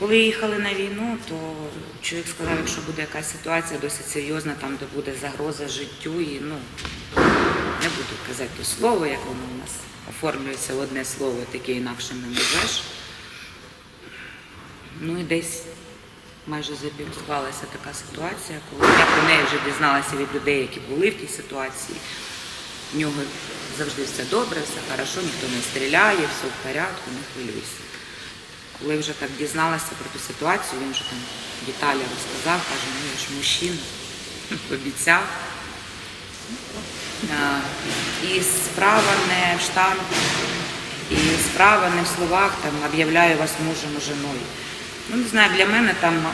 Коли їхали на війну, то чоловік сказав, якщо буде якась ситуація досить серйозна, там де буде загроза життю, і ну не буду казати то слово, як воно у нас оформлюється одне слово, таке інакше не назвеш. Ну і десь майже забігувалася така ситуація, коли я про неї вже дізналася від людей, які були в тій ситуації. В нього завжди все добре, все хорошо, ніхто не стріляє, все в порядку, не хвилюйся. Коли вже так дізналася про ту ситуацію, він вже там деталі розказав, каже, ну я ж мужчина, обіцяв. І справа не в штангу, і справа не в словах, там об'являю вас мужем і жіною. Ну, не знаю, для мене там,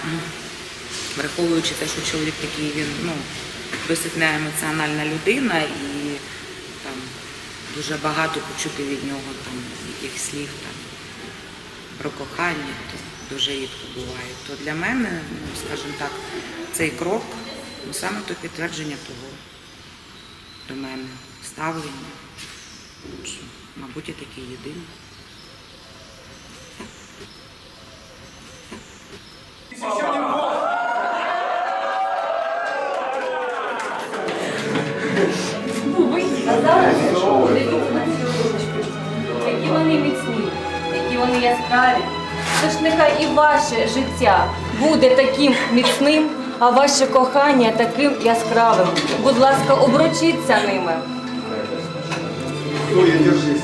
враховуючи те, що чоловік такий, він ну, досить неемоціональна людина і там дуже багато почути від нього там яких слів там про кохання, то дуже рідко буває. То для мене, ну, скажімо так, цей крок ну, саме то підтвердження того до мене ставлення. Мабуть, я такий єдиний. Яскраві. Тож нехай і ваше життя буде таким міцним, а ваше кохання таким яскравим. Будь ласка, обручіться ними. Держись.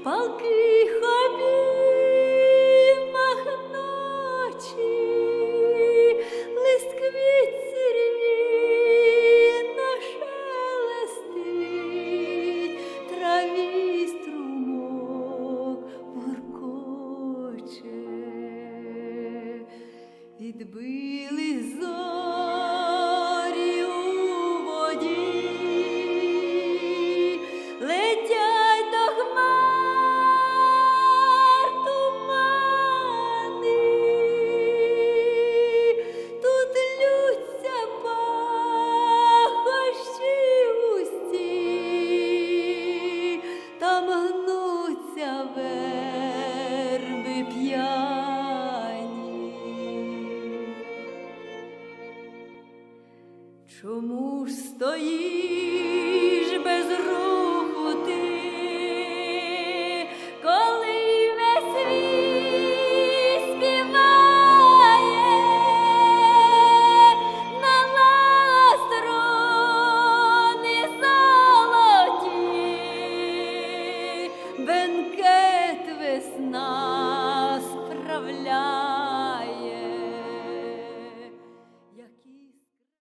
Тремтить, палких обіймах ночі, лист квіт сірвіна шелестить, траві струмок. Відбили зорі Чому ж стоїш без руху ти, коли весь світ співає на ластрони золоті, бенкет весна.